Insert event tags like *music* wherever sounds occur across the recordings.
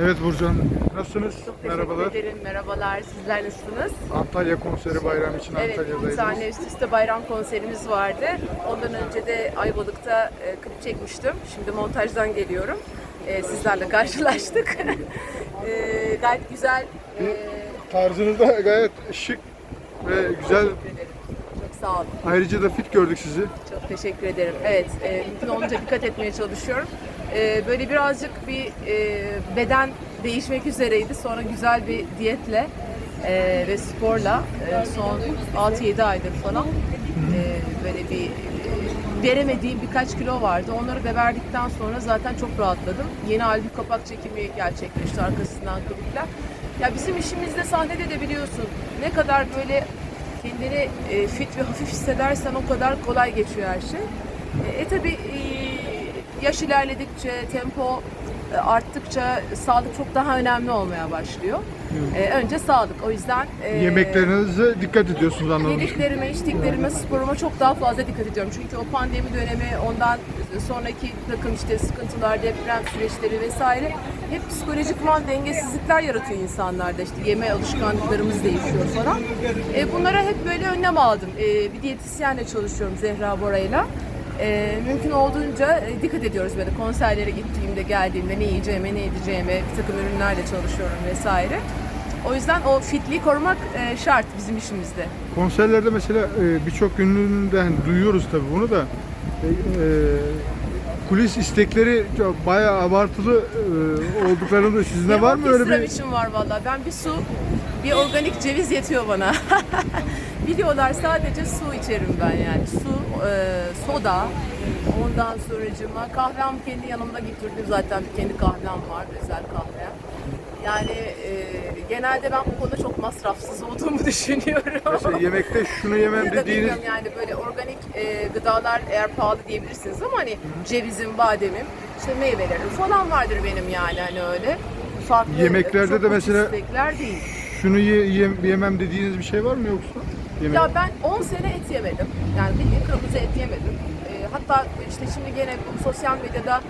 Evet Burcan, nasılsınız? Çok teşekkür Merhabalar. ederim. Merhabalar. Sizler nasılsınız? Antalya konseri bayram için Evet, Antalya'daydınız. tane üst üste bayram konserimiz vardı. Ondan önce de Ayvalık'ta e, klip çekmiştim. Şimdi montajdan geliyorum. E, sizlerle karşılaştık. *laughs* e, gayet güzel. E, Tarzınız da gayet şık ve güzel. Çok sağ olun. Ayrıca da fit gördük sizi. Çok teşekkür ederim. Evet, e, mümkün olunca dikkat etmeye çalışıyorum. E, böyle birazcık bir e, beden değişmek üzereydi. Sonra güzel bir diyetle e, ve sporla e, son 6-7 aydır falan e, böyle bir veremediğim birkaç kilo vardı. Onları da verdikten sonra zaten çok rahatladım. Yeni albüm kapak çekimi gerçekleşti arkasından klipler. Ya bizim işimizde sahnede de biliyorsun ne kadar böyle kendini e, fit ve hafif hissedersen o kadar kolay geçiyor her şey. E, e tabi e, yaş ilerledikçe, tempo e, arttıkça sağlık çok daha önemli olmaya başlıyor. E, önce sağlık. O yüzden e, Yemeklerinize dikkat ediyorsunuz anladım. Yediklerime, içtiklerime, sporuma çok daha fazla dikkat ediyorum. Çünkü o pandemi dönemi, ondan sonraki takım işte sıkıntılar, deprem süreçleri vesaire hep psikolojikman dengesizlikler yaratıyor insanlarda. İşte yeme alışkanlıklarımız değişiyor falan. E, bunlara hep böyle önlem aldım. E, bir diyetisyenle çalışıyorum Zehra Bora'yla. E, mümkün olduğunca e, dikkat ediyoruz böyle konserlere gittiğimde, geldiğimde ne yiyeceğime, ne edeceğime, bir takım ürünlerle çalışıyorum vesaire. O yüzden o fitliği korumak e, şart bizim işimizde. Konserlerde mesela e, birçok ünlünün de hani duyuyoruz tabii bunu da e, e, kulis istekleri çok bayağı abartılı e, olduklarını da sizde *laughs* Benim var mı öyle orkestram bir için var valla. Ben bir su, bir organik ceviz yetiyor bana. *laughs* Biliyorlar sadece su içerim ben yani. Su, e, soda, ondan sonracıma kahvem kendi yanımda getirdim zaten bir kendi kahvem var, özel kahve. Yani e, genelde ben bu konuda çok masrafsız olduğumu *laughs* düşünüyorum. mesela yemekte şunu yemem Ya da dediğiniz yani böyle organik e, gıdalar eğer pahalı diyebilirsiniz ama hani cevizim, bademim, işte meyvelerim falan vardır benim yani hani öyle. Farklı, Yemeklerde de mesela- değil. şunu ye- yem- yemem dediğiniz bir şey var mı yoksa? Yemek. Ya ben 10 sene et yemedim. Yani bildiğin kırmızı et yemedim. E, hatta işte şimdi gene bu sosyal medyada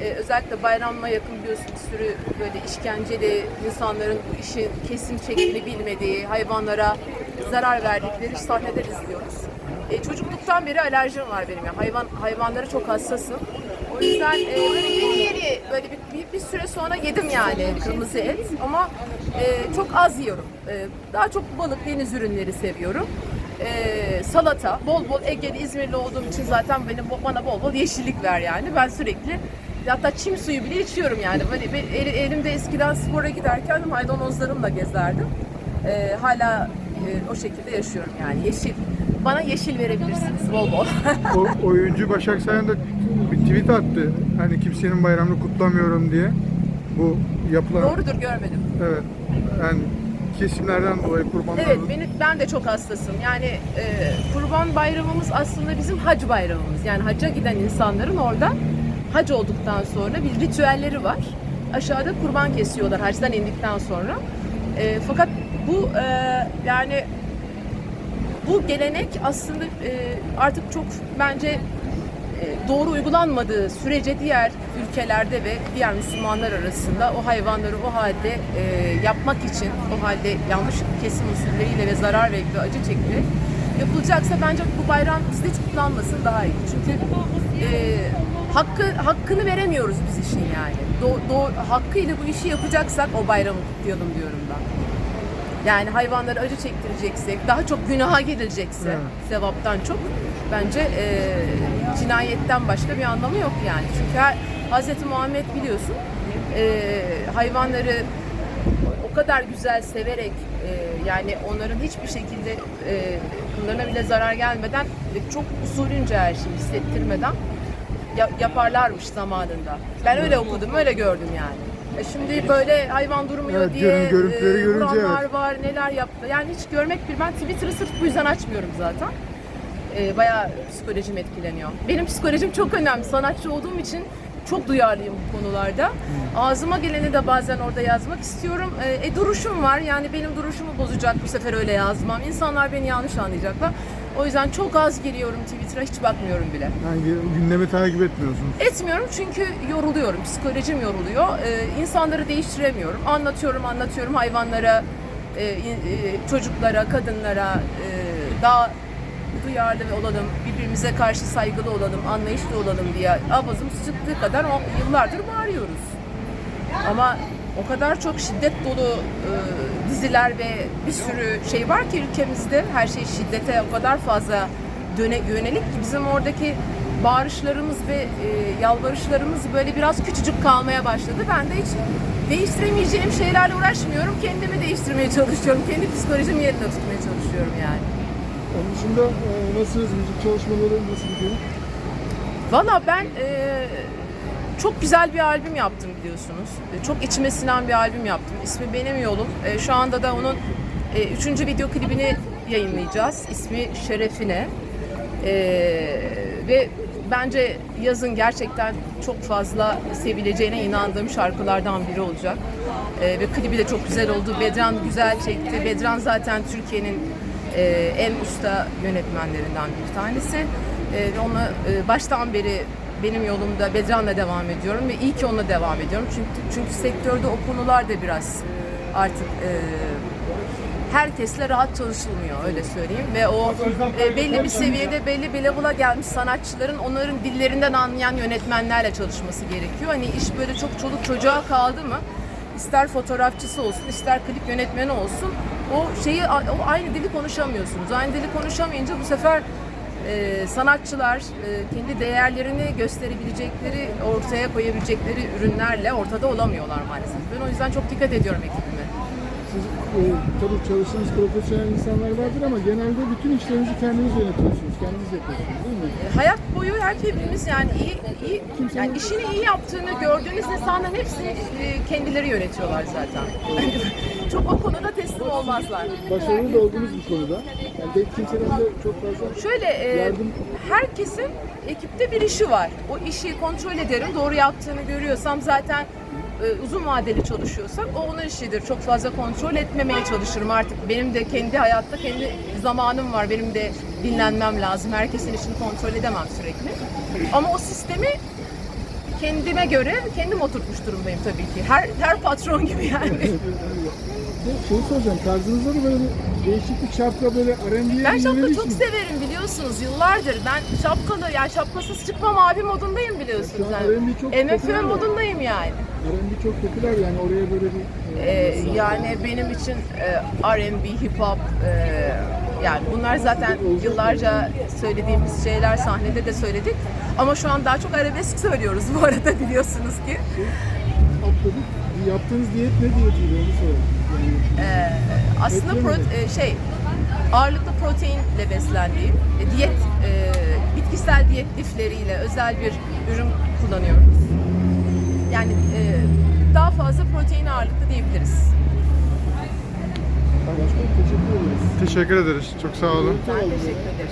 e, özellikle bayramla yakın biliyorsun bir sürü böyle işkenceli insanların bu işin kesim şeklini bilmediği, hayvanlara zarar verdikleri sahneler izliyoruz. E, çocukluktan beri alerjim var benim ya. Hayvan hayvanlara çok hassasım. O yüzden e, böyle yeni yeni böyle bir, bir, bir süre sonra yedim yani kırmızı et ama e, çok az yiyorum. E, daha çok balık, deniz ürünleri seviyorum. E, salata, bol bol Ege'li, İzmirli olduğum için zaten benim bana bol bol yeşillik ver yani. Ben sürekli hatta çim suyu bile içiyorum yani. Böyle bir- el- elimde eskiden spora giderken maydanozlarımla gezerdim. E, hala e, o şekilde yaşıyorum yani. Yeşil. Bana yeşil verebilirsiniz bol bol. O, oyuncu Başak Sayan da bir tweet attı. Hani kimsenin bayramını kutlamıyorum diye. Bu yapılan Doğrudur görmedim. evet. Yani kesimlerden dolayı kurbanlar. Evet, beni, ben de çok hassasım. Yani e, kurban bayramımız aslında bizim hac bayramımız. Yani hacca giden insanların orada hac olduktan sonra bir ritüelleri var. Aşağıda kurban kesiyorlar hacdan indikten sonra. E, fakat bu e, yani bu gelenek aslında e, artık çok bence e, doğru uygulanmadığı sürece diğer ülkelerde ve diğer Müslümanlar arasında o hayvanları o halde e, yapmak için o halde yanlış kesim usulleriyle ve zarar ve acı çektirerek yapılacaksa bence bu bayram bizde hiç kutlanmasın daha iyi. Çünkü e, hakkı hakkını veremiyoruz biz işin yani. Do, do, hakkıyla bu işi yapacaksak o bayramı kutlayalım diyorum ben. Yani hayvanları acı çektireceksek, daha çok günaha girilecekse Evet. sevaptan çok bence e, cinayetten başka bir anlamı yok yani. Çünkü her, Hz. Muhammed biliyorsun e, hayvanları o kadar güzel severek e, yani onların hiçbir şekilde e, kıllarına bile zarar gelmeden ve çok usulünce her şeyi hissettirmeden ya- yaparlarmış zamanında. Ben öyle okudum, öyle gördüm yani. E şimdi böyle hayvan durmuyor Evet, diye görün- görüntüleri e, görünce vuranlar evet. var, neler yaptı. Yani hiç görmek bir ben Twitter'ı sırf bu yüzden açmıyorum zaten. E, bayağı psikolojim etkileniyor. Benim psikolojim çok önemli. Sanatçı olduğum için çok duyarlıyım bu konularda. Ağzıma geleni de bazen orada yazmak istiyorum. E, e, duruşum var. Yani benim duruşumu bozacak bu sefer öyle yazmam. İnsanlar beni yanlış anlayacaklar. O yüzden çok az giriyorum Twitter'a hiç bakmıyorum bile. Yani gündemi takip etmiyorsunuz. Etmiyorum çünkü yoruluyorum, psikolojim yoruluyor. Ee, insanları değiştiremiyorum. Anlatıyorum, anlatıyorum hayvanlara, e, e, çocuklara, kadınlara e, daha duyarlı olalım, birbirimize karşı saygılı olalım, anlayışlı olalım diye avazım çıktığı kadar o, yıllardır bağırıyoruz. Ama o kadar çok şiddet dolu e, diziler ve bir sürü şey var ki ülkemizde her şey şiddete o kadar fazla döne, yönelik ki bizim oradaki bağırışlarımız ve e, yalvarışlarımız böyle biraz küçücük kalmaya başladı. Ben de hiç değiştiremeyeceğim şeylerle uğraşmıyorum. Kendimi değiştirmeye çalışıyorum. Kendi psikolojimi yerine tutmaya çalışıyorum yani. Onun dışında e, nasılsınız? Müzik çalışmaları nasıl gidiyor? Valla ben e, çok güzel bir albüm yaptım biliyorsunuz. E, çok içime sinen bir albüm yaptım. İsmi Benim Yolum. E, şu anda da onun e, üçüncü video klibini yayınlayacağız. İsmi Şerefine. Ve bence yazın gerçekten çok fazla sevileceğine inandığım şarkılardan biri olacak. Ve klibi de çok güzel oldu. Bedran güzel çekti. Bedran zaten Türkiye'nin en usta yönetmenlerinden bir tanesi. Ve onunla baştan beri benim yolumda Bedran'la devam ediyorum ve iyi ki onunla devam ediyorum. Çünkü çünkü sektörde o konular da biraz artık e, herkesle rahat çalışılmıyor öyle söyleyeyim ve o e, belli bir seviyede belli bir level'a gelmiş sanatçıların onların dillerinden anlayan yönetmenlerle çalışması gerekiyor. Hani iş böyle çok çoluk çocuğa kaldı mı ister fotoğrafçısı olsun ister klip yönetmeni olsun o şeyi o aynı dili konuşamıyorsunuz. Aynı dili konuşamayınca bu sefer e, sanatçılar e, kendi değerlerini gösterebilecekleri, ortaya koyabilecekleri ürünlerle ortada olamıyorlar maalesef. Ben o yüzden çok dikkat ediyorum ekibime. Siz e, tabii çalıştığınız profesyonel insanlar vardır ama genelde bütün işlerinizi kendiniz yönetiyorsunuz, kendiniz yapıyorsunuz değil mi? E, Hayat boyu her hepimiz yani iyi, iyi yani işini iyi yaptığını gördüğünüz insanların hepsini e, kendileri yönetiyorlar zaten. *laughs* çok o konuda teslim olmazlar. Başarılı da oldunuz bu konuda. Yani de, kimseden de çok fazla Şöyle e, Yardım- herkesin ekipte bir işi var. O işi kontrol ederim. Doğru yaptığını görüyorsam zaten e, uzun vadeli çalışıyorsak o onun işidir. Çok fazla kontrol etmemeye çalışırım artık. Benim de kendi hayatta kendi zamanım var. Benim de dinlenmem lazım. Herkesin işini kontrol edemem sürekli. Ama o sistemi kendime göre kendim oturtmuş durumdayım tabii ki. Her her patron gibi yani. Şey soracağım, tarzınızda da böyle bir değişik bir şapka böyle R&B'ye Ben şapka çok severim biliyorsunuz yıllardır. Ben şapkalı yani şapkasız çıkmam abi modundayım biliyorsunuz. Şu an Yani. Çok popüler ya. modundayım yani. R&B çok popüler yani oraya böyle bir... e, Ee, yani benim için e, R&B, hip hop e, yani bunlar zaten yıllarca söylediğimiz şeyler sahnede de söyledik. Ama şu an daha çok arabesk söylüyoruz bu arada *laughs* biliyorsunuz ki. atladık. Yaptığınız diyet ne diyetiydi onu soralım. Yani Aslında pro, e, şey ağırlıklı proteinle beslendiğim e, diyet e, bitkisel diyet lifleriyle özel bir ürün kullanıyoruz. Yani e, daha fazla protein ağırlıklı diyebiliriz. teşekkür ederiz. Teşekkür ederiz. Çok sağ olun. Ben teşekkür ederim.